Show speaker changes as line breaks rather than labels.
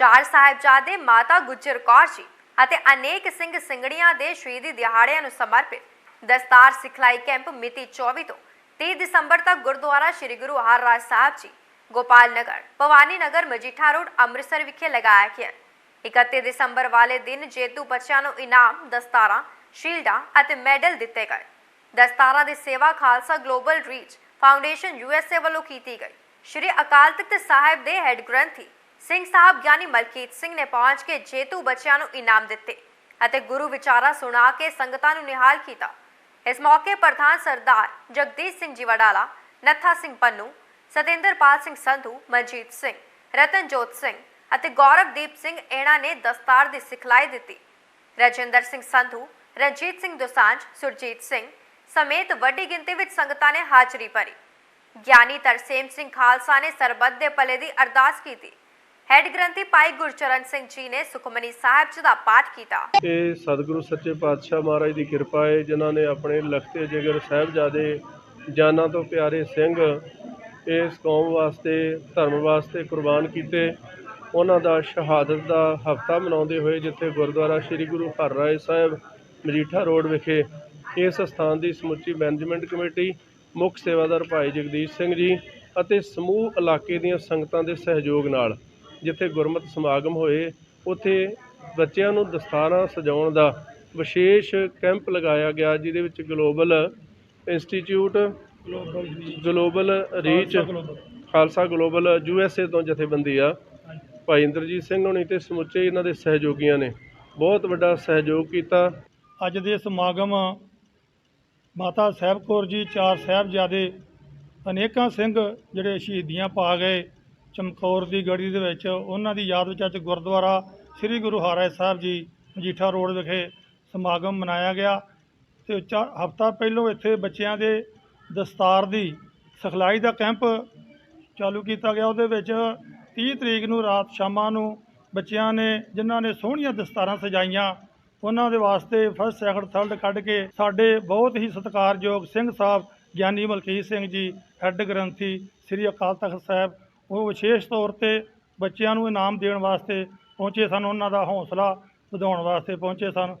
ਚਾਰ ਸਾਹਿਬਜ਼ਾਦੇ ਮਾਤਾ ਗੁਜਰ ਕੌਰ ਜੀ ਅਤੇ ਅਨੇਕ ਸਿੰਘ ਸਿੰਘੜੀਆਂ ਦੇ ਸ਼ਹੀਦੀ ਦਿਹਾੜਿਆਂ ਨੂੰ ਸਮਰਪਿਤ ਦਸਤਾਰ ਸਿਖਲਾਈ ਕੈਂਪ ਮਿਤੀ 24 ਤੋਂ 30 ਦਸੰਬਰ ਤੱਕ ਗੁਰਦੁਆਰਾ ਸ੍ਰੀ ਗੁਰੂ ਹਰਰਾਜ ਸਾਹਿਬ ਜੀ, ਗੋਪਾਲ ਨਗਰ, ਭਵਾਨੀ ਨਗਰ, ਮਜੀਠਾ ਰੋਡ, ਅੰਮ੍ਰਿਤਸਰ ਵਿਖੇ ਲਗਾਇਆ ਗਿਆ। 31 ਦਸੰਬਰ ਵਾਲੇ ਦਿਨ ਜੇਤੂ ਬੱਚਿਆਂ ਨੂੰ ਇਨਾਮ, ਦਸਤਾਰਾਂ, ਸ਼ੀਲਡਾਂ ਅਤੇ ਮੈਡਲ ਦਿੱਤੇ ਗਏ। ਦਸਤਾਰਾਂ ਦੀ ਸੇਵਾ Khalsa global reach foundation USA ਵੱਲੋਂ ਕੀਤੀ ਗਈ। ਸ਼੍ਰੀ ਅਕਾਲ ਤਖਤ ਸਾਹਿਬ ਦੇ ਹੈੱਡ ਗ੍ਰੰਥੀ ਸਿੰਘ ਸਾਹਿਬ ਗਿਆਨੀ ਮਲਕੀਤ ਸਿੰਘ ਨੇ ਪਹੁੰਚ ਕੇ ਜੇਤੂ ਬੱਚਿਆਂ ਨੂੰ ਇਨਾਮ ਦਿੱਤੇ ਅਤੇ ਗੁਰੂ ਵਿਚਾਰਾ ਸੁਣਾ ਕੇ ਸੰਗਤਾਂ ਨੂੰ ਨਿਹਾਲ ਕੀਤਾ। ਇਸ ਮੌਕੇ ਪ੍ਰਧਾਨ ਸਰਦਾਰ ਜਗਦੀਸ਼ ਸਿੰਘ ਜੀ ਵਡਾਲਾ ਨੱਥਾ ਸਿੰਘ ਪੰਨੂ, ਸਤਿੰਦਰਪਾਲ ਸਿੰਘ ਸੰਧੂ, ਮਨਜੀਤ ਸਿੰਘ, ਰਤਨਜੋਤ ਸਿੰਘ ਅਤੇ ਗੌਰਵਦੀਪ ਸਿੰਘ ਇਹਨਾਂ ਨੇ ਦਸਤਾਰ ਦੀ ਸਿਖਲਾਈ ਦਿੱਤੀ। ਰਜਿੰਦਰ ਸਿੰਘ ਸੰਧੂ, ਰਣਜੀਤ ਸਿੰਘ ਦੋਸਾਂਝ, ਸੁਰਜੀਤ ਸਿੰਘ ਸਮੇਤ ਵੱਡੀ ਗਿਣਤੀ ਵਿੱਚ ਸੰਗਤਾਂ ਨੇ ਹਾਜ਼ਰੀ ਭਰੀ। ਗਿਆਨੀ ਤਰਸੇਮ ਸਿੰਘ ਖਾਲਸਾ ਨੇ ਸਰਬੱਤ ਦੇ ਭਲੇ ਦੀ ਅਰਦਾਸ ਕੀਤੀ। ਹੈੱਡ ਗ੍ਰੰਥੀ ਭਾਈ ਗੁਰਚਰਨ ਸਿੰਘ ਜੀ ਨੇ ਸੁਖਮਨੀ ਸਾਹਿਬ ਜੀ ਦਾ ਪਾਠ ਕੀਤਾ।
ਇਹ ਸਤਿਗੁਰੂ ਸੱਚੇ ਪਾਤਸ਼ਾਹ ਮਹਾਰਾਜ ਦੀ ਕਿਰਪਾ ਹੈ ਜਿਨ੍ਹਾਂ ਨੇ ਆਪਣੇ ਲਖਤੇ ਜਿਗਰ ਸਾਹਿਬਜ਼ਾਦੇ ਜਾਨਾਂ ਤੋਂ ਪਿਆਰੇ ਸਿੰਘ ਇਸ ਕੌਮ ਵਾਸਤੇ, ਧਰਮ ਵਾਸਤੇ ਕੁਰਬਾਨ ਕੀਤੇ। ਉਹਨਾਂ ਦਾ ਸ਼ਹਾਦਤ ਦਾ ਹਫਤਾ ਮਨਾਉਂਦੇ ਹੋਏ ਜਿੱਥੇ ਗੁਰਦੁਆਰਾ ਸ੍ਰੀ ਗੁਰੂ ਹਰਰਾਏ ਸਾਹਿਬ, ਮਜੀਠਾ ਰੋਡ ਵਿਖੇ ਇਸ ਸਥਾਨ ਦੀ ਸਮੁੱਚੀ ਮੈਨੇਜਮੈਂਟ ਕਮੇਟੀ, ਮੁੱਖ ਸੇਵਾਦਾਰ ਭਾਈ ਜਗਦੀਸ਼ ਸਿੰਘ ਜੀ ਅਤੇ ਸਮੂਹ ਇਲਾਕੇ ਦੀਆਂ ਸੰਗਤਾਂ ਦੇ ਸਹਿਯੋਗ ਨਾਲ ਜਿੱਥੇ ਗੁਰਮਤਿ ਸਮਾਗਮ ਹੋਏ, ਉੱਥੇ ਬੱਚਿਆਂ ਨੂੰ ਦਸਤਾਰਾਂ ਸਜਾਉਣ ਦਾ ਵਿਸ਼ੇਸ਼ ਕੈਂਪ ਲਗਾਇਆ ਗਿਆ, ਜਿਹਦੇ ਵਿੱਚ global institute, global reach, Khalsa global U S A ਤੋਂ ਜਥੇਬੰਦੀ ਆ। ਭਾਈ ਇੰਦਰਜੀਤ ਸਿੰਘ ਹੋਣੀ ਤੇ ਸਮੁੱਚੇ ਇਹਨਾਂ ਦੇ ਸਹਿਯੋਗੀਆਂ ਨੇ। ਬਹੁਤ ਵੱਡਾ ਸਹਿਯੋਗ ਕੀਤਾ।
ਅੱਜ ਦੇ ਸਮਾਗਮ ਮਾਤਾ ਸਾਹਿਬ ਕੌਰ ਜੀ, ਚਾਰ ਸਾਹਿਬਜ਼ਾਦੇ ਅਨੇਕਾਂ ਸਿੰਘ ਜਿਹੜੇ ਸ਼ਹੀਦੀਆਂ ਪਾ ਗਏ। ਚਮਕੌਰ ਦੀ ਗੜੀ ਦੇ ਵਿੱਚ ਉਹਨਾਂ ਦੀ ਯਾਦ ਵਿੱਚ ਅੱਜ ਗੁਰਦੁਆਰਾ ਸ੍ਰੀ ਗੁਰੂ ਹਰਿਰਾਏ ਸਾਹਿਬ ਜੀ ਮਜੀਠਾ ਰੋਡ ਵਿਖੇ ਸਮਾਗਮ ਮਨਾਇਆ ਗਿਆ ਤੇ ਹਫਤਾ ਪਹਿਲੋਂ ਇੱਥੇ ਬੱਚਿਆਂ ਦੇ ਦਸਤਾਰ ਦੀ ਸਿਖਲਾਈ ਦਾ ਕੈਂਪ ਚਾਲੂ ਕੀਤਾ ਗਿਆ। ਉਹਦੇ ਵਿੱਚ 30 ਤਰੀਕ ਨੂੰ ਰਾਤ ਸ਼ਾਮਾਂ ਨੂੰ ਬੱਚਿਆਂ ਨੇ, ਜਿਨ੍ਹਾਂ ਨੇ ਸੋਹਣੀਆਂ ਦਸਤਾਰਾਂ ਸਜਾਈਆਂ, ਉਹਨਾਂ ਦੇ ਵਾਸਤੇ ਫਸਟ ਸੈਕੰਡ, ਥਰਡ ਕੱਢ ਕੇ ਸਾਡੇ ਬਹੁਤ ਹੀ ਸਤਿਕਾਰਯੋਗ ਸਿੰਘ ਸਾਹਿਬ ਗਿਆਨੀ ਮਲਕੀਤ ਸਿੰਘ ਜੀ, ਹੈੱਡ ਗ੍ਰੰਥੀ ਸ੍ਰੀ ਅਕਾਲ ਤਖਤ ਸਾਹਿਬ ਉਹ ਵਿਸ਼ੇਸ਼ ਤੌਰ ਤੇ ਬੱਚਿਆਂ ਨੂੰ ਇਨਾਮ ਦੇਣ ਵਾਸਤੇ ਪਹੁੰਚੇ ਸਨ, ਉਹਨਾਂ ਦਾ ਹੌਸਲਾ ਵਧਾਉਣ ਵਾਸਤੇ ਪਹੁੰਚੇ ਸਨ।